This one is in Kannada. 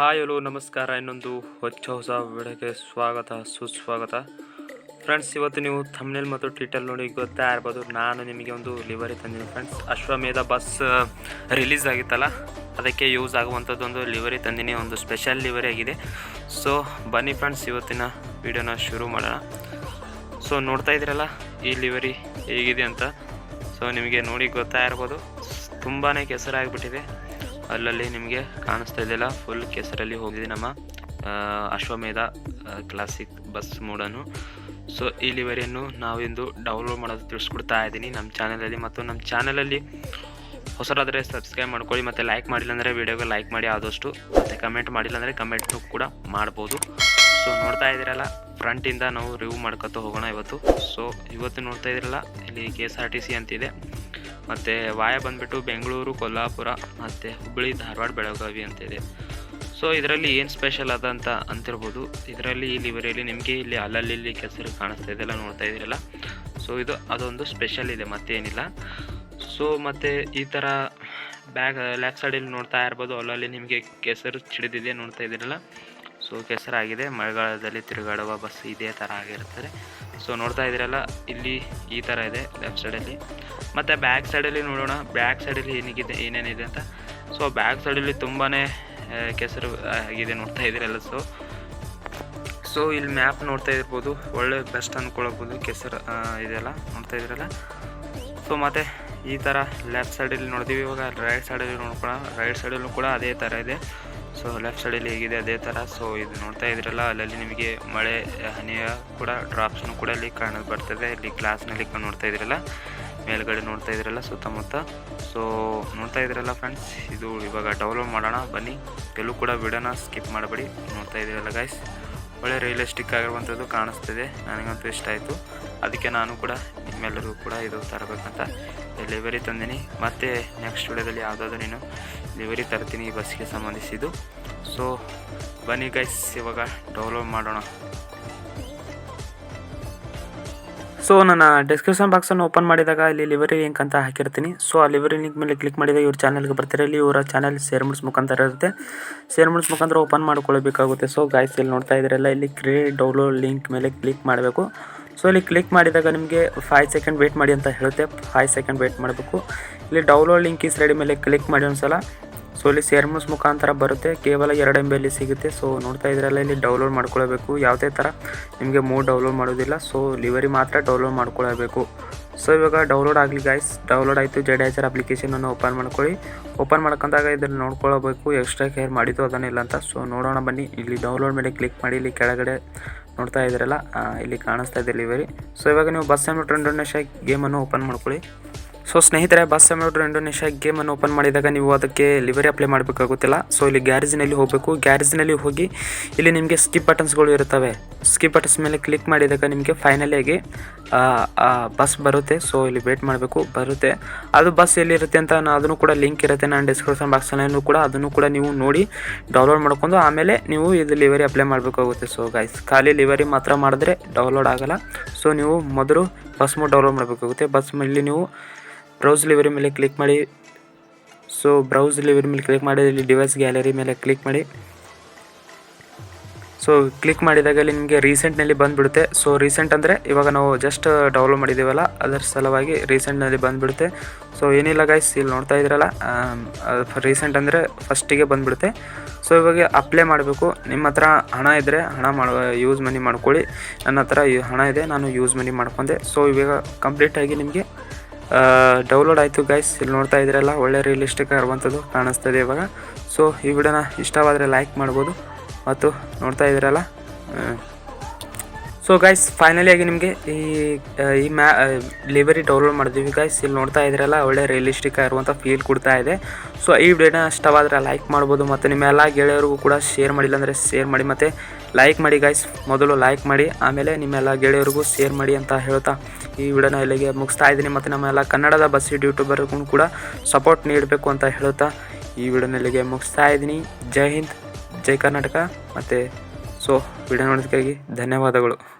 ಹಾಯ್ ಹಲೋ ನಮಸ್ಕಾರ. ಇನ್ನೊಂದು ಹೊಚ್ಚ ಹೊಸ ವಿಡಿಯೋಗೆ ಸ್ವಾಗತ, ಸುಸ್ವಾಗತ. ಫ್ರೆಂಡ್ಸ್ ಇವತ್ತು ನೀವು ಥಮ್ನೇಲ್ ಮತ್ತು ಟೀಟಲ್ ನೋಡಿ ಗೊತ್ತಾ ಇರ್ಬೋದು. ನಾನು ನಿಮಗೆ ಒಂದು ಲಿವರಿ ತಂದಿದ್ದೀನಿ ಫ್ರೆಂಡ್ಸ್ ಅಶ್ವಮೇಧ ಬಸ್ ರಿಲೀಸ್ ಆಗಿತ್ತಲ್ಲ? ಅದಕ್ಕೆ ಯೂಸ್ ಆಗುವಂಥದ್ದು ಒಂದು ಲಿವರಿ ತಂದಿನಿ ಒಂದು ಸ್ಪೆಷಲ್ ಲಿವರಿ ಆಗಿದೆ. ಸೊ ಬನ್ನಿ ಫ್ರೆಂಡ್ಸ್ ಇವತ್ತಿನ ವಿಡಿಯೋನ ಶುರು ಮಾಡೋಣ. ಸೊ ನೋಡ್ತಾ ಇದ್ದೀರಲ್ಲ, ಈ ಲಿವರಿ ಹೇಗಿದೆ ಅಂತ. ಸೊ ನಿಮಗೆ ನೋಡಿ ಗೊತ್ತಾ ಇರ್ಬೋದು. ತುಂಬಾ ಕೆಸರಾಗಿಬಿಟ್ಟಿದೆ. ಅಲ್ಲಲ್ಲಿ ನಿಮಗೆ ಕಾಣಿಸ್ತಾ ಇದೆಯಲ್ಲ ಫುಲ್ ಕೆಸರಲ್ಲಿ ಹೋಗಿದೆ ನಮ್ಮ ಅಶ್ವಮೇಧ ಕ್ಲಾಸಿಕ್ ಬಸ್ ಮೂಡನ್ನು ಸೊ ಈ ಲಿವರಿಯನ್ನು ನಾವಿಂದು ಡೌನ್ಲೋಡ್ ಮಾಡೋದು ತಿಳಿಸ್ಕೊಡ್ತಾ ಇದ್ದೀನಿ ನಮ್ಮ ಚಾನಲಲ್ಲಿ ಮತ್ತು ನಮ್ಮ ಚಾನಲಲ್ಲಿ ಹೊಸರಾದರೆ ಸಬ್ಸ್ಕ್ರೈಬ್ ಮಾಡ್ಕೊಳ್ಳಿ, ಮತ್ತು ಲೈಕ್ ಮಾಡಿಲ್ಲ ಅಂದರೆ ವೀಡಿಯೋಗೆ ಲೈಕ್ ಮಾಡಿ ಆದಷ್ಟು, ಮತ್ತು ಕಮೆಂಟ್ ಮಾಡಿಲ್ಲ ಅಂದರೆ ಕಮೆಂಟು ಕೂಡ ಮಾಡ್ಬೋದು. ಸೊ ನೋಡ್ತಾ ಇದ್ದೀರಲ್ಲ ಫ್ರಂಟಿಂದ ನಾವು ರಿವ್ಯೂ ಮಾಡ್ಕೊತ ಹೋಗೋಣ ಇವತ್ತು. ಸೊ ಇವತ್ತು ನೋಡ್ತಾ ಇದ್ದೀರಲ್ಲ, ಇಲ್ಲಿ K S R T C ಅಂತಿದೆ. ಮತ್ತು ವಾಯ ಬಂದುಬಿಟ್ಟು ಬೆಂಗಳೂರು ಕೊಲ್ಲಾಪುರ ಮತ್ತು ಹುಬ್ಬಳ್ಳಿ, ಧಾರವಾಡ, ಬೆಳಗಾವಿ ಅಂತಿದೆ ಸೊ ಇದರಲ್ಲಿ ಏನು ಸ್ಪೆಷಲ್ ಅದ ಅಂತ ಅಂತಿರ್ಬೋದು. ಇದರಲ್ಲಿ ಇಲ್ಲಿ ಲಿವರಿಯಲ್ಲಿ ನಿಮಗೆ ಇಲ್ಲಿ ಅಲ್ಲಲ್ಲಿ ಇಲ್ಲಿ ಕೆಸರು ಕಾಣಿಸ್ತಾ ಇದೆಲ್ಲ ನೋಡ್ತಾ ಇದ್ದೀರಲ್ಲ? ಸೊ ಇದು ಅದೊಂದು ಸ್ಪೆಷಲ್ ಇದೆ, ಮತ್ತೇನಿಲ್ಲ. ಸೊ ಮತ್ತು ಈ ಥರ ಬ್ಯಾಗ್ ಲೆಫ್ಟ್ ಸೈಡಲ್ಲಿ ನೋಡ್ತಾ ಇರ್ಬೋದು. ಅಲ್ಲಲ್ಲಿ ನಿಮಗೆ ಕೆಸರು ಚಿಡಿದಿದೆ ನೋಡ್ತಾ ಇದ್ದೀರಲ್ಲ? ಸೊ ಕೆಸರಾಗಿದೆ. ಮಳೆಗಾಲದಲ್ಲಿ ತಿರುಗಾಡುವ ಬಸ್ ಇದೇ ಥರ ಆಗಿರುತ್ತದೆ. ಸೊ ನೋಡ್ತಾ ಇದ್ದೀರಲ್ಲ, ಇಲ್ಲಿ ಈ ಥರ ಇದೆ ಲೆಫ್ಟ್ ಸೈಡಲ್ಲಿ ಮತ್ತು ಬ್ಯಾಕ್ ಸೈಡಲ್ಲಿ ನೋಡೋಣ. ಬ್ಯಾಕ್ ಸೈಡಲ್ಲಿ ಏನಿಗಿದೆ, ಏನೇನಿದೆ ಅಂತ. ಸೊ ಬ್ಯಾಕ್ ಸೈಡಲ್ಲಿ ತುಂಬಾ ಕೆಸರು ಆಗಿದೆ ನೋಡ್ತಾ ಇದ್ದೀರಲ್ಲ ಸೊ ಸೊ ಇಲ್ಲಿ ಮ್ಯಾಪ್ ನೋಡ್ತಾ ಇರ್ಬೋದು. ಒಳ್ಳೆ ಬೆಸ್ಟ್ ಅಂದ್ಕೊಳ್ಬೋದು ಕೆಸರು ಇದೆಲ್ಲ ನೋಡ್ತಾ ಇದ್ದೀರಲ್ಲ. ಸೊ ಮತ್ತು ಈ ಥರ ಲೆಫ್ಟ್ ಸೈಡಲ್ಲಿ ನೋಡ್ತೀವಿ ಇವಾಗ ರೈಟ್ ಸೈಡಲ್ಲಿ ನೋಡ್ಕೊಳ್ಳೋಣ. ರೈಟ್ ಸೈಡಲ್ಲೂ ಕೂಡ ಅದೇ ಥರ ಇದೆ. ಸೊ ಲೆಫ್ಟ್ ಸೈಡಲ್ಲಿ ಹೇಗಿದೆ ಅದೇ ಥರ ಸೊ ಇದು ನೋಡ್ತಾ ಇದ್ರಲ್ಲ, ಅಲ್ಲಲ್ಲಿ ನಿಮಗೆ ಮಳೆ, ಹನಿಯ ಕೂಡ ಡ್ರಾಪ್ಸ್ನು ಕೂಡ ಇಲ್ಲಿ ಕಾಣ, ಬರ್ತದೆ. ಇಲ್ಲಿ ಗ್ಲಾಸ್ನಲ್ಲಿ ನೋಡ್ತಾ ಇದ್ರಲ್ಲ. ಮೇಲ್ಗಡೆ ನೋಡ್ತಾ ಇದ್ರಲ್ಲ ಸುತ್ತಮುತ್ತ. ಸೊ ನೋಡ್ತಾ ಇದ್ರಲ್ಲ ಫ್ರೆಂಡ್ಸ್ ಇದು ಇವಾಗ ಡೌನ್ಲೋಡ್ ಮಾಡೋಣ. ಬನ್ನಿ. ಎಲ್ಲೂ ಕೂಡ ಬಿಡೋಣ ಸ್ಕಿಪ್ ಮಾಡಬೇಡಿ. ನೋಡ್ತಾ ಇದ್ದೀರಲ್ಲ ಗಾಯ್ಸ್ ಒಳ್ಳೆ ರಿಯಲಿಸ್ಟಿಕ್ ಆಗಿರುವಂಥದ್ದು ಕಾಣಿಸ್ತಿದೆ. ನನಗಂತೂ ಇಷ್ಟ ಆಯಿತು. ಅದಕ್ಕೆ ನಾನು ಕೂಡ ನಿಮ್ಮೆಲ್ಲರಿಗೂ ಕೂಡ ಇದು ತರಬೇಕಂತ ಲಿವರಿ ತಂದೀನಿ. ಮತ್ತು ನೆಕ್ಸ್ಟ್ ವಿಡಿಯೋದಲ್ಲಿ ಯಾವುದಾದ್ರೂ ನೀನು ಲಿವರಿ ತರ್ತೀನಿ ಈ ಬಸ್ಗೆ ಸಂಬಂಧಿಸಿದ್ದು. ಸೊ ಬನ್ನಿ ಗೈಸ್ ಇವಾಗ ಡೌನ್ಲೋಡ್ ಮಾಡೋಣ. ಸೊ ನನ್ನ ಡಿಸ್ಕ್ರಿಪ್ಷನ್ ಬಾಕ್ಸನ್ನು ಓಪನ್ ಮಾಡಿದಾಗ ಇಲ್ಲಿ ಲಿವರಿ ಲಿಂಕ್ ಅಂತ ಹಾಕಿರ್ತೀನಿ. ಸೊ ಆ ಲಿವರಿ ಲಿಂಕ್ ಮೇಲೆ ಕ್ಲಿಕ್ ಮಾಡಿದಾಗ ಇವ್ರ ಚಾನಲ್ಗೆ ಬರ್ತಾರೆ. ಇಲ್ಲಿ ಇವರ ಚಾನಲ್ ಶೇರ್ ಮುಡ್ಸ್ ಮುಖಾಂತರ ಇರುತ್ತೆ. ಶೇರ್ ಮುಡ್ಸ್ ಮುಖಾಂತರ ಓಪನ್ ಮಾಡ್ಕೊಳ್ಬೇಕಾಗುತ್ತೆ. ಸೊ ಗಾಯ್ಸ್ ಇಲ್ಲಿ ನೋಡ್ತಾ ಇದ್ರೆಲ್ಲ ಇಲ್ಲಿ ಕ್ರಿಯೇಟ್ ಡೌನ್ಲೋಡ್ ಲಿಂಕ್ ಮೇಲೆ ಕ್ಲಿಕ್ ಮಾಡಬೇಕು. ಸೊ ಇಲ್ಲಿ ಕ್ಲಿಕ್ ಮಾಡಿದಾಗ ನಿಮಗೆ ಫೈವ್ ಸೆಕೆಂಡ್ ವೇಟ್ ಮಾಡಿ ಅಂತ ಹೇಳುತ್ತೆ. ಫೈವ್ ಸೆಕೆಂಡ್ ವೇಟ್ ಮಾಡಬೇಕು. ಇಲ್ಲಿ ಡೌನ್ಲೋಡ್ ಲಿಂಕ್ ಈಸ್ ರೆಡಿ ಮೇಲೆ ಕ್ಲಿಕ್ ಮಾಡಿ ಒಂದ್ಸಲ. ಸೊ ಇಲ್ಲಿ ಸೇರ್ಮಸ್ ಮುಖಾಂತರ ಬರುತ್ತೆ. ಕೇವಲ ಎರಡು ಎಂ ಬಿಯಲ್ಲಿ ಸಿಗುತ್ತೆ. ಸೊ ನೋಡ್ತಾ ಇದ್ರಲ್ಲ ಇಲ್ಲಿ ಡೌನ್ಲೋಡ್ ಮಾಡ್ಕೊಳ್ಬೇಕು. ಯಾವುದೇ ಥರ ನಿಮಗೆ ಮೂಡ್ ಡೌನ್ಲೋಡ್ ಮಾಡೋದಿಲ್ಲ. ಸೊ ಲಿವರಿ ಮಾತ್ರ ಡೌನ್ಲೋಡ್ ಮಾಡ್ಕೊಳ್ಬೇಕು. ಸೊ ಇವಾಗ ಡೌನ್ಲೋಡ್ ಆಗಲಿ ಗಾಯ್ಸ್ ಡೌನ್ಲೋಡ್ ಆಯಿತು. ಜಡ್ ಎಚ್ ಅಪ್ಲಿಕೇಶನನ್ನು ಓಪನ್ ಮಾಡ್ಕೊಳ್ಳಿ. ಓಪನ್ ಮಾಡ್ಕೊಂಡಾಗ ಇದನ್ನು ನೋಡ್ಕೊಳ್ಬೇಕು. ಎಕ್ಸ್ಟ್ರಾ ಕೇರ್ ಮಾಡಿದ್ದು ಅದನ್ನಿಲ್ಲ ಅಂತ. ಸೊ ನೋಡೋಣ ಬನ್ನಿ. ಇಲ್ಲಿ ಡೌನ್ಲೋಡ್ ಮೇಲೆ ಕ್ಲಿಕ್ ಮಾಡಿ. ಇಲ್ಲಿ ಕೆಳಗಡೆ ನೋಡ್ತಾ ಇದ್ದೀರಲ್ಲ ಆ, ಇಲ್ಲಿ ಕಾಣಿಸ್ತಾ ಇದೆ ಲಿವರಿ ಸೊ ಇವಾಗ ನೀವು ಬಸ್ ಸೆಮ್ಯೂಟರ್ ಟ್ರೆಂಡ್ ಗೇಮನ್ನು ಓಪನ್ ಮಾಡ್ಕೊಳ್ಳಿ. ಸೊ ಸ್ನೇಹಿತರೆ, ಬಸ್ ಸೆಮ್ಯೂಟರ್ ಇಂಡೋನೇಷ್ಯಾ ಗೇಮನ್ನು ಓಪನ್ ಮಾಡಿದಾಗ ನೀವು ಅದಕ್ಕೆ ಲಿವರಿ ಅಪ್ಲೈ ಮಾಡಬೇಕಾಗುತ್ತಿಲ್ಲ. ಸೊ ಇಲ್ಲಿ ಗ್ಯಾರೇಜಿನಲ್ಲಿ ಹೋಗಬೇಕು. ಗ್ಯಾರೇಜಿನಲ್ಲಿ ಹೋಗಿ ಇಲ್ಲಿ ನಿಮಗೆ ಸ್ಕಿಪ್ ಬಟನ್ಸ್ಗಳು ಇರುತ್ತವೆ. ಸ್ಕಿಪ್ ಬಟನ್ಸ್ ಮೇಲೆ ಕ್ಲಿಕ್ ಮಾಡಿದಾಗ ನಿಮಗೆ ಫೈನಲಿಯಾಗಿ ಬಸ್ ಬರುತ್ತೆ. ಸೊ ಇಲ್ಲಿ ವೇಟ್ ಮಾಡಬೇಕು. ಬರುತ್ತೆ. ಅದು ಬಸ್ ಎಲ್ಲಿರುತ್ತೆ ಅಂತ ನಾನು ಅದನ್ನು ಕೂಡ ಲಿಂಕ್ ಇರುತ್ತೆ ನಾನು ಡಿಸ್ಕ್ರಿಪ್ಷನ್ ಬಾಕ್ಸಲ್ಲೂ ಕೂಡ. ಅದನ್ನು ಕೂಡ ನೀವು ನೋಡಿ ಡೌನ್ಲೋಡ್ ಮಾಡ್ಕೊಂಡು ಆಮೇಲೆ ನೀವು ಇದು ಲಿವರಿ ಅಪ್ಲೈ ಮಾಡಬೇಕಾಗುತ್ತೆ. ಸೊ ಗೈಸ್ ಖಾಲಿ ಲಿವರಿ ಮಾತ್ರ ಮಾಡಿದ್ರೆ ಡೌನ್ಲೋಡ್ ಆಗಲ್ಲ. ಸೊ ನೀವು ಮೊದಲು ಬಸ್ ಮೋಡ್ ಡೌನ್ಲೋಡ್ ಮಾಡಬೇಕಾಗುತ್ತೆ. ಬಸ್ ಇಲ್ಲಿ ನೀವು ಬ್ರೌಸ್ ಲಿವರಿ ಮೇಲೆ ಕ್ಲಿಕ್ ಮಾಡಿ. ಸೊ ಬ್ರೌಸ್ ಲಿವರಿ ಮೇಲೆ ಕ್ಲಿಕ್ ಮಾಡಿ ಇಲ್ಲಿ ಡಿವೈಸ್ ಗ್ಯಾಲರಿ ಮೇಲೆ ಕ್ಲಿಕ್ ಮಾಡಿ. ಸೊ ಕ್ಲಿಕ್ ಮಾಡಿದಾಗ ಇಲ್ಲಿ ನಿಮಗೆ ರೀಸೆಂಟ್ನಲ್ಲಿ ಬಂದುಬಿಡುತ್ತೆ. ಸೊ ರೀಸೆಂಟ್ ಅಂದರೆ ಇವಾಗ ನಾವು ಜಸ್ಟ್ ಡೌನ್ಲೋಡ್ ಮಾಡಿದ್ದೀವಲ್ಲ, ಅದರ ಸಲುವಾಗಿ ರೀಸೆಂಟ್ನಲ್ಲಿ ಬಂದುಬಿಡುತ್ತೆ. ಸೊ ಏನಿಲ್ಲ ಗೈಸ್ ಇಲ್ಲಿ ನೋಡ್ತಾ ಇದ್ದೀರಲ್ಲ ರೀಸೆಂಟ್ ಅಂದರೆ ಫಸ್ಟಿಗೆ ಬಂದುಬಿಡುತ್ತೆ. ಸೊ ಇವಾಗ ಅಪ್ಲೈ ಮಾಡಬೇಕು. ನಿಮ್ಮ ಹತ್ರ ಹಣ ಇದ್ದರೆ ಹಣ ಮಾಡುವ ಯೂಸ್ ಮನಿ ಮಾಡ್ಕೊಳ್ಳಿ. ನನ್ನ ಹತ್ರ ಹಣ ಇದೆ, ನಾನು ಯೂಸ್ ಮನಿ ಮಾಡ್ಕೊಂಡೆ. ಸೊ ಇವಾಗ ಕಂಪ್ಲೀಟಾಗಿ ನಿಮಗೆ ಡೌನ್ಲೋಡ್ ಆಯಿತು ಗೈಸ್ ಇಲ್ಲಿ ನೋಡ್ತಾ ಇದ್ದೀರಲ್ಲ, ಒಳ್ಳೆ ರಿಯಲಿಸ್ಟಿಕ್ ಇರುವಂಥದ್ದು ಕಾಣಿಸ್ತದೆ ಇವಾಗ. ಸೊ ಈ ವಿಡಿಯೋನ ಇಷ್ಟವಾದರೆ ಲೈಕ್ ಮಾಡ್ಬೋದು. ಮತ್ತು ನೋಡ್ತಾ ಇದ್ದೀರಲ್ಲ ಸೊ ಗೈಸ್ ಫೈನಲಿ ಆಗಿ ನಿಮಗೆ ಈ ಈ ಮ್ಯಾ ಲಿವರಿ ಡೌನ್ಲೋಡ್ ಮಾಡಿದ್ವಿ ಗೈಸ್ ಇಲ್ಲಿ ನೋಡ್ತಾ ಇದ್ರಲ್ಲ ಒಳ್ಳೆ ರಿಯಲಿಸ್ಟಿಕ್ ಆಗಿರುವಂಥ ಫೀಲ್ ಕೊಡ್ತಾ ಇದೆ. ಸೊ ಈ ವಿಡಿಯೋನ ಇಷ್ಟವಾದರೆ ಲೈಕ್ ಮಾಡ್ಬೋದು ಮತ್ತು ನಿಮ್ಮೆಲ್ಲ ಗೆಳೆಯರಿಗೂ ಕೂಡ ಶೇರ್ ಮಾಡಿಲ್ಲ ಅಂದರೆ ಶೇರ್ ಮಾಡಿ ಮತ್ತು ಲೈಕ್ ಮಾಡಿ ಗೈಸ್ ಮೊದಲು ಲೈಕ್ ಮಾಡಿ, ಆಮೇಲೆ ನಿಮ್ಮೆಲ್ಲ ಗೆಳೆಯರಿಗೂ ಶೇರ್ ಮಾಡಿ ಅಂತ ಹೇಳ್ತಾ ಈ ವಿಡಿಯೋನ ಇಲ್ಲಿಗೆ ಮುಗಿಸ್ತಾ ಇದ್ದೀನಿ. ಮತ್ತು ನಮ್ಮೆಲ್ಲ ಕನ್ನಡದ ಬಸ್ ಯೂಟ್ಯೂಬರ್ಗೂ ಕೂಡ ಸಪೋರ್ಟ್ ನೀಡಬೇಕು ಅಂತ ಹೇಳುತ್ತಾ ಈ ವಿಡಿಯೋನ ಇಲ್ಲಿಗೆ ಮುಗಿಸ್ತಾ ಇದ್ದೀನಿ. ಜೈ ಹಿಂದ್, ಜೈ ಕರ್ನಾಟಕ. ಮತ್ತು ಸೊ ವಿಡಿಯೋ ನೋಡೋದಕ್ಕಾಗಿ ಧನ್ಯವಾದಗಳು.